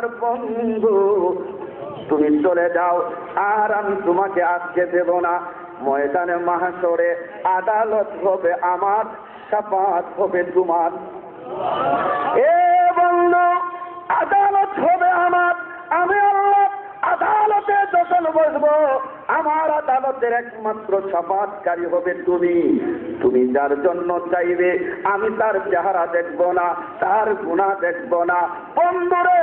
আমার বন্ধু। তুমি চলে যাও, আর আমি তোমাকে আজকে দেব না। ময়দানে মাহাসরে আদালত হবে আমার সাপাত হবে তোমার। এ বন্ধু, আদালত হবে আমার। আমি আল্লাহ আদালতে যখন বসবো। আমার আদালতের একমাত্র সাপাতকারী হবে তুমি। তুমি যার জন্য চাইবে, আমি তার চেহারা দেখব না, তার গুণা দেখব না। বন্ধুরে,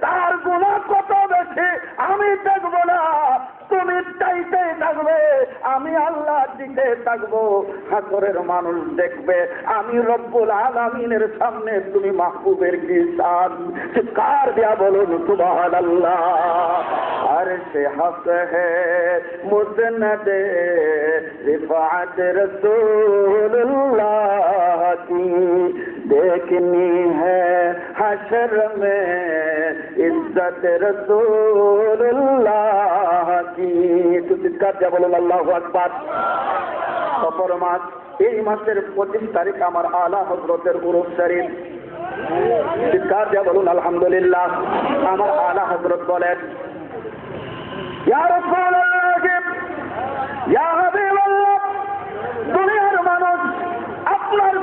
তার গুণা কত বেশি, আমি দেখব না। তুমি চাইতে থাকবে, আমি আল্লাহ দিতে থাকব। হাসরের মানুষ দেখবে, আমি রব্বুল আলমিনের সামনে তুমি মাহবুবের কি সান কার দেয়া বলুন সুবাহ আল্লাহ আর সে হক হে মুসনদে রিফাত रसूलुल्लाह की देखनी है हशर में इज्जत रसूलुल्लाह की তো চিৎকার দিয়ে বলুন আল্লাহ আকবার সফর মাস এই মাসের পঁচিশ তারিখ আমার আলা হজরতের উরুস শরীফ চিৎকার দিয়ে বলুন আলহামদুলিল্লাহ আমার আলা হজরত বলেন ইয়া আপনার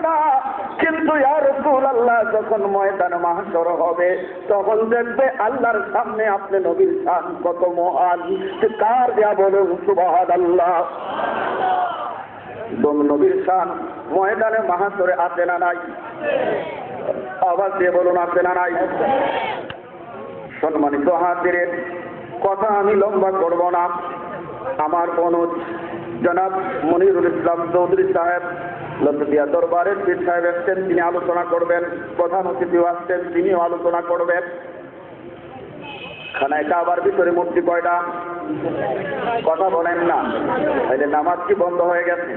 না। কিন্তু রাসূলুল্লাহ, যখন ময়দান হবে, তখন দেখবে আল্লাহর সামনে আপনি নবীর কার নবীর ময়দানে না নাই? আওয়াজ দিয়ে বলুন, আছে না নাই? সম্মানিত হাজিরের কথা আমি লম্বা করব না। আমার অনুজ জনাব মনিরুল ইসলাম চৌধুরী সাহেব লতদিয়া দরবারের পীর সাহেব এসছেন, তিনি আলোচনা করবেন। প্রধান অতিথিও আসছেন, তিনিও আলোচনা করবেন। খানায় কাবার ভিতরে মূর্তি কয়টা? কথা বলেন না। তাইলে নামাজ কি বন্ধ হয়ে গেছে?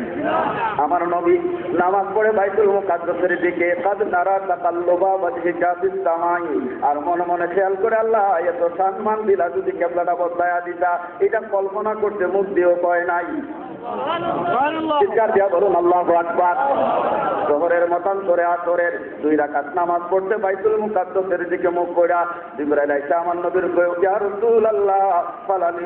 আমার নবী নামাজ পড়ে বাইতুল মুকাদ্দাসের দিকে কাদ নারা তাকাল্লুবা ওয়াজহিকা ফিস সামাই। আর মনে মনে খেয়াল করে আল্লাহ এত সম্মান দিলা যদি কেবলাটা বদলায়া দিতা। এটা কল্পনা করতে মুখ দিয়েও কয় নাই। চিৎকার দিয়া বলুন আল্লাহ আকবার। শহরের মতান্তরে আসরের দুই রাকাত নামাজ পড়তে বাইতুল মুকাদ্দাসের দিকে মুখ কইরা জিবরাইল আইসা আমার নবীর কয় ইয়া রাসূলুল্লাহ ফালানি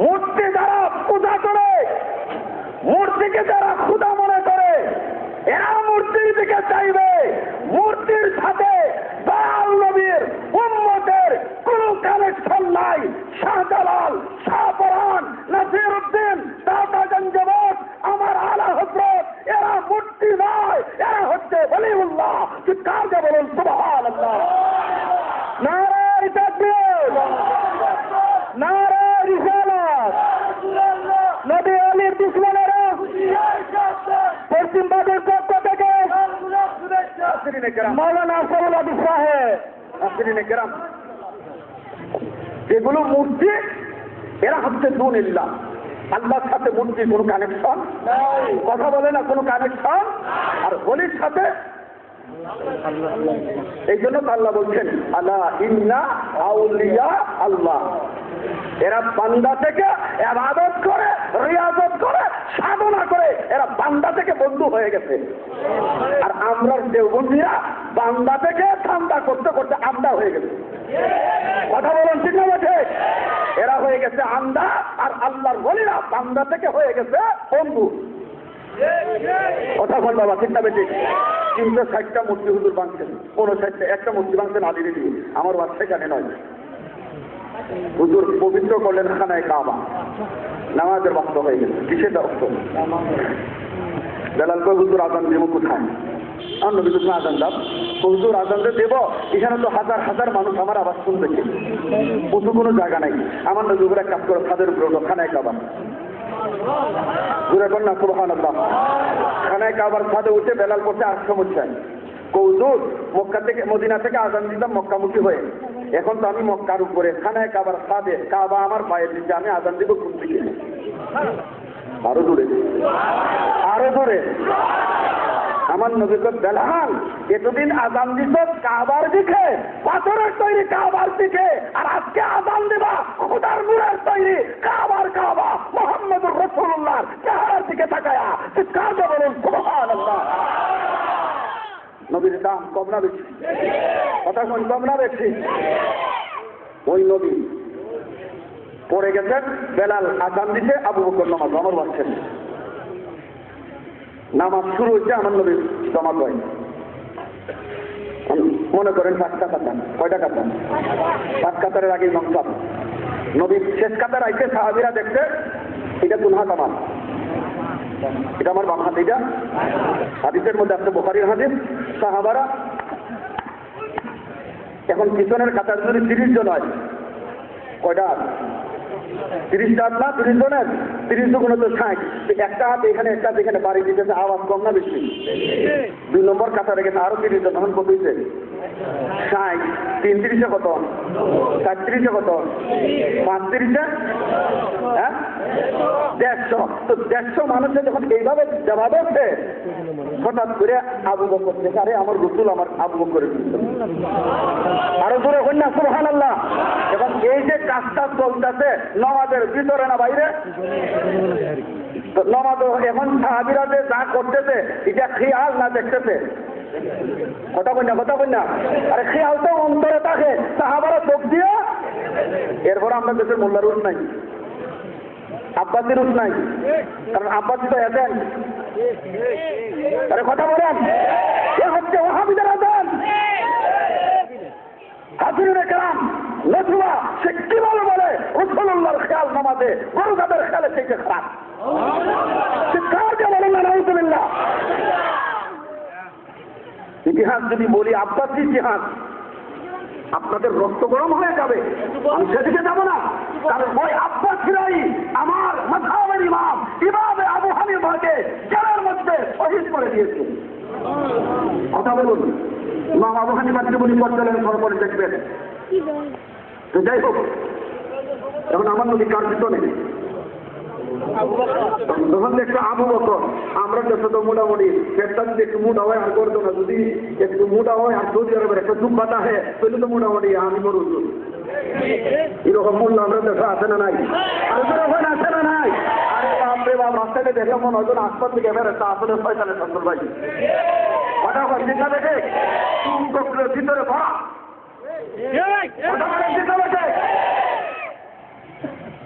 মূর্তি যারা পূজা করে, মূর্তিকে যারা ক্ষুদা মনে করে, এরা মূর্তির দিকে চাইবে। মূর্তির সাথে দয়াল নবীর উম্মতের কোন কানেকশন নাই। শাহজালাল শাহপরান নাসির উদ্দিন দাদা গঞ্জবত আমার আলা হজরত এরা মূর্তি নয়, এরা হচ্ছে বলিউল্লাহ চিৎকার বলুন সুবহান আল্লাহ মৌলানা সাহেব যেগুলো মূর্তি এরা হচ্ছে দুন ইল্লাহ আল্লাহর সাথে মূর্তির কোনো কানেকশন কথা বলে না কোনো কানেকশন আর হোলির সাথে এই জন্য আল্লাহ বলছেন আল্লাহ ইন্না আউলিয়া আল্লাহ। এরা বান্দা থেকে আবাদত করে, রিয়াজত করে, সাধনা করে, এরা বান্দা থেকে বন্ধু হয়ে গেছে। আর আমরা দেওবন্দিরা বান্দা থেকে ঠান্ডা করতে করতে আন্দা হয়ে গেছে। কথা বলেন ঠিক না এরা হয়ে গেছে আন্দা আর আল্লাহর বলিরা বান্দা থেকে হয়ে গেছে বন্ধু। কথা বাবা চিন্তা বেটি তিনশো ষাটটা মূর্তি হুজুর বাঁধছেন। কোনো ষাটটা একটা মূর্তি বাঁধছেন আদি দিদি আমার বাচ্চা জানে নয়। হুজুর পবিত্র করলেন খানায় কাবা। নামাজের বক্ত হয়ে গেছে। কিসের বক্ত বেলাল কই হুজুর আজান দিব কোথায়? নবী কৃষ্ণ আজান দাও। হুজুর আজান যে দেব, এখানে তো হাজার হাজার মানুষ আমার আবার শুনতেছে উঁচু কোনো জায়গা নাই। আমার নবী উপরে কাজ করে, ছাদের উপরে খানায় কাবা। ঘুরে না আল্লাহ খানায় কাবার ছাদে উঠে বেলাল মক্কা থেকে মদিনা থেকে আজান দিতাম মক্কামুখী হয়ে। এখন তো আমি মক্কার উপরে। খানায় কাবার সাদে কাবা আমার পায়ের আমি আজান দিব দিকে আরও দূরে। আরও দূরে। আমার নবীকে বেলহান এতদিন আজান দিত কাবার দিকে? পাথরের তৈরি কাবার দিকে। আর আজকে আজান দিবা, খুদার মুরের তৈরি কাবার রসুল্লাহ চেহারার দিকে তাকায়া চিৎকার দিয়ে বলুন, সুবহানাল্লাহ। নবীর দাম কম না বেশি? কথা শুন কম না বেশি? ওই নবী পড়ে গেছেন, বেলাল আজান দিতে আবু বকর নামাজ আমার বাচ্চেন নামাজ শুরু হচ্ছে আমার নবীর জমা হয়। মনে করেন পাঁচটা কাতার কয়টা কাতার পাঁচ কাতারের আগে ইমাম নবীর শেষ কাতার আইছে, সাহাবিরা দেখছে এটা কোন হাত আমার এটা আমার বাম হাত, এটা? হাদিসের মধ্যে আসছে বোখারির হাদিস, সাহাবারা এখন পিছনের কাতার যদি তিরিশ জন হয়, কয়টা তিরিশটা হাত না? তিরিশ জনের? তিরিশ দুগুণ তো ষাট। একটা হাত এখানে, একটা হাত এখানে, বাড়ি দিতেছে, আওয়াজ কম না বেশি? দুই নম্বর কাতার রেখেছে, আরও তিরিশ, তখন কত হয়েছে ষাট তিন তিরিশে কত? চার তিরিশে কত? পাঁচ তিরিশে হ্যাঁ? দেড়শো। তো দেড়শো মানুষের যখন এইভাবে জবাব হচ্ছে হঠাৎ করে আবু বকর দেখে আরে আমার রসুল আমার আবু বকরের আরও জোরে কন্যা সুহান আল্লাহ এবং এই যে কাজটা চলতেছে, নমাজের ভিতরে না বাইরে? তো নমাজ এখন সাহাবিরা যে যা করতেছে, এটা খেয়াল না দেখতেছে। কথা কন্যা কথা কন্যা আরে খেয়াল তো অন্তরে থাকে, সাহাবারা চোখ দিয়ে। এরপর আমরা দেশের মোল্লার রুট নাই। আব্বাসের রুট নাই। কারণ আব্বাসি তো এজেন্ট আরে কথা বলেন। এ হচ্ছে ওহাবিদের আদান হাজিরে কেরাম নতুবা সে কীভাবে বলে? রসুল্লাহর খেয়াল নামাজে, গরু গাদের খেয়ালে থেকে খারাপ। সে কারকে বলেন না, নাউজুবিল্লাহ। ইতিহাস যদি বলি, আব্বাসী ইতিহাস, আপনাদের রক্ত গরম হয়ে যাবে। আমি সেদিকে যাব না। কারণ ওই আব্বাসীরাই আমার মাথাবের ইমাম, ইমামে আবু হানিফাকে জেলের মধ্যে শহীদ করে দিয়েছে। কথা বলুন। ইমাম আবু হানিফাকে বলি করছিলেন সরপরে দেখবেন তো যাই হোক, এখন আমার নদী কার পিছনে? তখন দেখছ আবু বকর, আমরা যত তো মোটামুটি পেটটা যদি একটু মোটা হয় আর করতো না। যদি একটু মোটা হয়, আর সৌদি আরবের একটা দুঃখ পাতা হয়, তাহলে তো মোটামুটি আমি বড় এরকম মূল্য আমরা দেখা, আছে না নাই? আর এরকম আছে না নাই? আরে বাপরে বাপ রাস্তাতে দেখলাম মনে হয়তো আশপাশ থেকে একটা আসলে পয়সালে সন্তর ভাই হয় চিন্তা দেখে ভিতরে ভরা।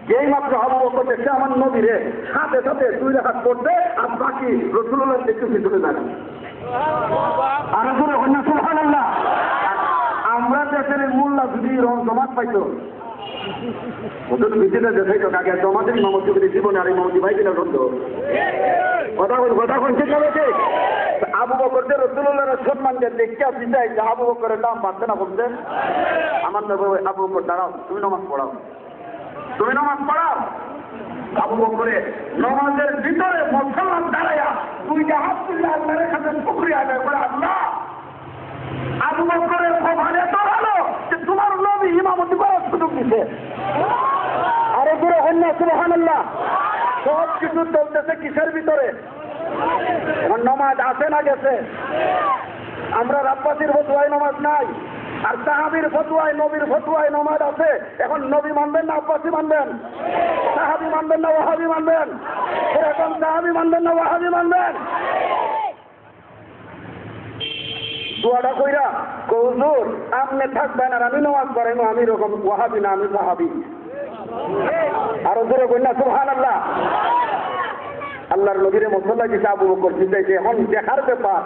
যেই মাত্র আবু বকর দেখছে আমার সাথে সাথে দুই হাত করতে আর বাকি রসুল্লাহ একটু ভিতরে যাবে। আর অন্য আমরা দেশের মূল্য যদি রং জমাত পাইতো ওদের মামতি করে জীবনে আর মামতি ভাই কিনা কথা কথা কোন যে রসুল্লাহ সম্মান যে দেখতে আসি চাই যে আবু বকরের দাম বাড়ছে না বলছে আমার নবী আবু বকর, দাঁড়াও, তুমি নমাজ পড়াও। তুমি নামাজ পড়াও। আবু ভিতরে মুসলমান দাঁড়াইয়া তুই যে হাত তুললে আল্লাহর আদায় করে, আল্লাহ, আবু বকরের প্রধান এত যে তোমার নবী ইমামতি করার সুযোগ দিছে। আরে দূরে হন্য সুবহানাল্লাহ। সব কিছু চলতেছে কিসের ভিতরে? এখন নমাজ আছে না গেছে? আমরা রাব্বাসির ফতুয়ায় নমাজ নাই, আর সাহাবির ফতুয়ায়, নবীর ফতুয়ায় নমাজ আছে। এখন নবী মানবেন না আব্বাসি মানবেন? সাহাবি মানবেন না ওহাবি মানবেন? এরকম সাহাবি মানবেন না ওহাবি মানবেন? দোয়াটা কইরা কৌজুর আপনি থাকবেন আর আমি নমাজ করেন আমি এরকম ওহাবি না, আমি সাহাবি। জোরে না সুহান আল্লাহ আল্লাহর নবীরে মসল্লা দিছে আবু বকর চিন্তাইছে এখন দেখার ব্যাপার।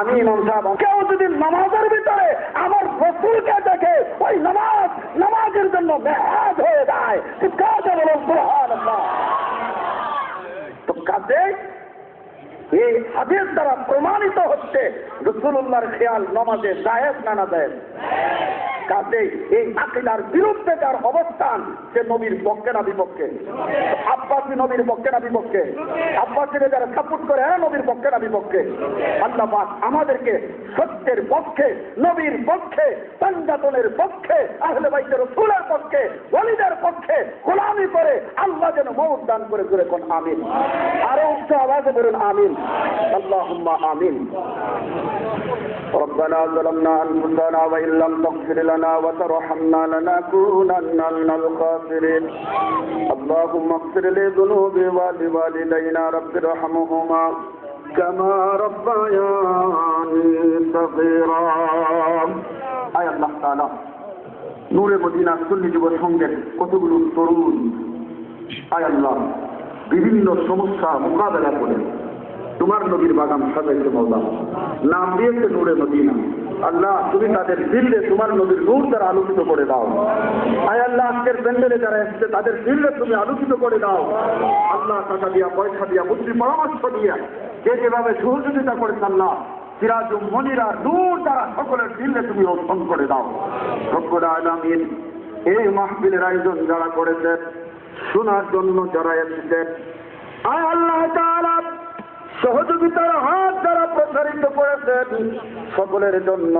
আমি ইমাম সাহেব, কেউ যদি নামাজের ভিতরে আমার রসুলকে দেখে ওই নামাজ, নামাজের জন্য মেহাজ হয়ে যায় কাজে বলুন, সুবহানাল্লাহ। তো কাজে এই হাদিস দ্বারা প্রমাণিত হচ্ছে রসুল্লাহর খেয়াল নমাজে জায়েজ না না জায়েজ। কাছে এই আকিদার বিরুদ্ধে যার অবস্থান, সে নবীর পক্ষে না বিপক্ষে? আব্বাসী নবীর পক্ষে না বিপক্ষে? আব্বাসীরা যারা সাপোর্ট করে হ্যাঁ নবীর পক্ষে না বিপক্ষে? আল্লাহ আমাদেরকে সত্যের পক্ষে, নবীর পক্ষে সঞ্জাতনের পক্ষে, আহলে বাইতের রসুলের পক্ষে ওলিদের পক্ষে গোলামি করে আল্লাহ যেন মৌত দান করে করে কোন, আমিন। আরও উচ্চ আওয়াজে বলুন, আমিন। আল্লাহ আমিন। ربنا ظلمنا أنفسنا وإن لم تغفر لنا وترحمنا لنكونن من الخاسرين اللهم اغفر لذنوبي ولوالدينا رب ارحمهما كما ربياني صغيرا আয় আল্লাহ তাআলা নূরে মদিনা সুন্নি যুব সংঘের কতগুলো তরুণ আয় আল্লাহ বিভিন্ন সমস্যা মোকাবেলা করে তোমার নবীর বাগান সাজাইতে মৌলা। নাম দিয়েছে নূরে মদিনা। আল্লাহ, তুমি তাদের দিল্লে তোমার নবীর নূর দ্বারা আলোকিত করে দাও। আয় আল্লাহ, আজকের প্যান্ডেলে যারা এসছে, তাদের দিল্লে তুমি আলোকিত করে দাও। আল্লাহ, টাকা দিয়া, পয়সা দিয়া, বুদ্ধি, পরামর্শ দিয়া, যে যেভাবে সহযোগিতা করেছে আল্লাহ সিরাজ মনিরা নূর দ্বারা সকলের দিল্লে তুমি রোশন করে দাও। রব্বুল আলামিন এই মাহফিলের আয়োজন যারা করেছেন, শোনার জন্য যারা এসেছেন, আয় আল্লাহ তাআলা সহযোগিতার হাত যারা প্রসারিত করেছেন, সকলের জন্য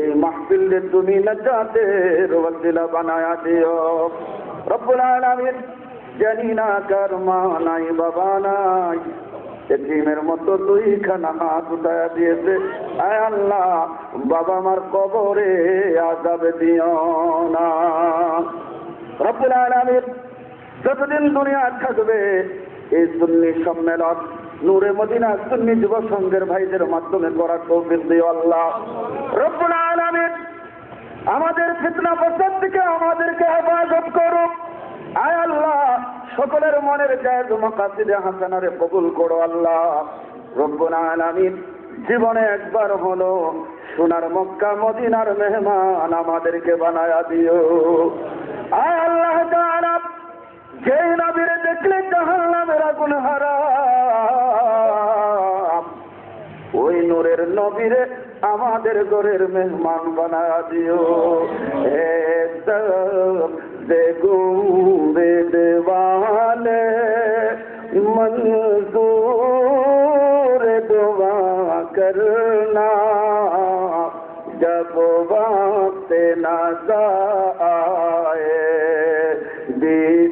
এই মাহফিলে তুমি নাজাতের ওয়াসিলা বানায়া দিও রব্বুল আলামিন জানি না কার মা নাই, বাবা নাই। এটিমের মতো দুইখানা হাত উঠায়া দিয়েছে। আয় আল্লাহ, বাবা আমার কবরে আজাবে দিও না। রব্বুল আলামিন যতদিন দুনিয়া থাকবে, এই সুন্নি সম্মেলন নূরে মদিনা সুন্নি যুব সংঘের ভাইদের মাধ্যমে করার তৌফিক দিও আল্লাহ। আমাদের ফিতনা প্রসাদ থেকে আমাদেরকে হেফাজত করুক। আয় আল্লাহ, সকলের মনের জায়দ মাকাসিদে হাসানারে কবুল করো আল্লাহ। রব্বুল আলামিন, জীবনে একবার হলো সোনার মক্কা, মদিনার মেহমান আমাদেরকে বানায়া দিও। আয় আল্লাহ তাআলা যেই নবীরে দেখলে জাহান্নামের আগুন হারাম ওই নূরের নবীরে আমাদের ঘরের মেহমান বানা দিও হে বেগুবে দেওয়ালে মঞ্জুর দোয়া করনা जब वक्त नजर आए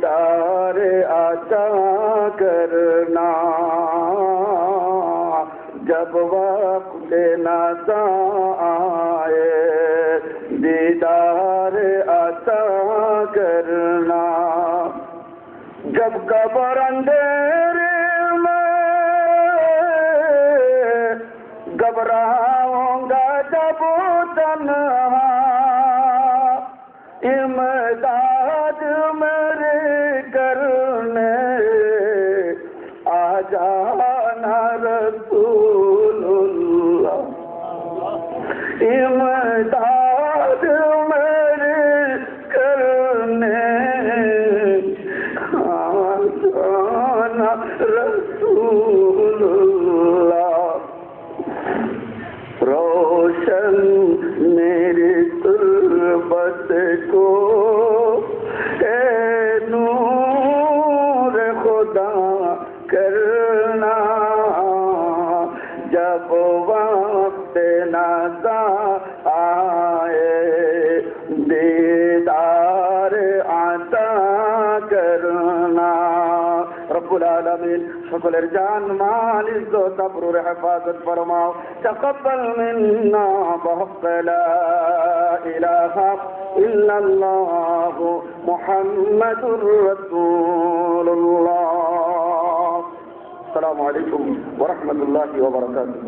दीदार अता करना। जब वक्त नज़र आए, दीदार आता करना। जब कबर अंधेरे घबराऊँगा जब तन्हा, इमदाद رسول اللہ روشن میری تربت کو রব্বুল আলামিন সকলের জান মাল ইজ্জত আবরুর হেফাজত ফরমাও তাকাব্বাল মিন্না বহক লা ইলাহা ইল্লাল্লাহ মুহাম্মাদুর রাসূলুল্লাহ আসসালামু আলাইকুম ওয়া রাহমাতুল্লাহি ওয়া বারাকাতুহু